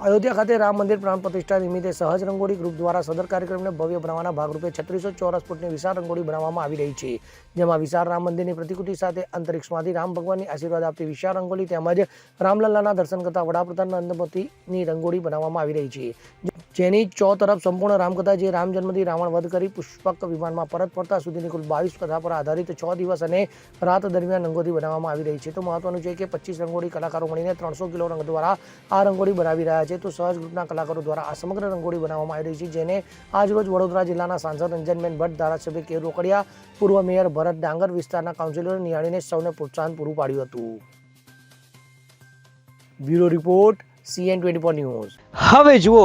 અયોધ્યા ખાતે રામ મંદિર પ્રાણ પ્રતિષ્ઠા નિમિત્તે સહજ રંગોળી ગ્રુપ દ્વારા સદર કાર્યક્રમને ભવ્ય બનાવવાના ભાગરૂપે છત્રીસો ચોરસ ફૂટની વિશાળ રંગોળી બનાવવામાં આવી રહી છે. જેમાં વિશાળ રામ મંદિરની પ્રતિકૃતિ સાથે અંતરિક્ષમાંથી રામ ભગવાનની આશીર્વાદ આપતી વિશાળ રંગોળી તેમજ રામલલ્લાના દર્શન કરતા વડાપ્રધાન નરેન્દ્ર મોદીની રંગોળી બનાવવામાં આવી રહી છે. જેની ચો તરફ સંપૂર્ણ રામકથા જે રામ જન્મથી રાવણ વધ કરી પુષ્પક વિમાનમાં પરત ફરતા સુધીની કુલ બાવીસ કથા પર આધારિત છ દિવસ અને રાત દરમિયાન રંગોળી બનાવવામાં આવી રહી છે. તો મહત્વનું છે કે પચીસ રંગોળી કલાકારો મળીને ત્રણસો કિલો રંગ દ્વારા આ રંગોળી બનાવી રહ્યા છે. તો સહજ ગ્રુપના કલાકારો દ્વારા આ સમગ્ર રંગોળી બનાવવામાં આવી રહી છે, જેને આજરોજ વડોદરા જિલ્લાના સાંસદ રંજનબેન ભટ્ટ, ધારાસભ્ય કે રોકડિયા, પૂર્વ મેયર ભરત ડાંગર વિસ્તારના કાઉન્સિલર નિહાળીને સૌને પ્રોત્સાહન પૂરું પાડ્યું હતું. Bureau report, CN twenty four news. હવે જુઓ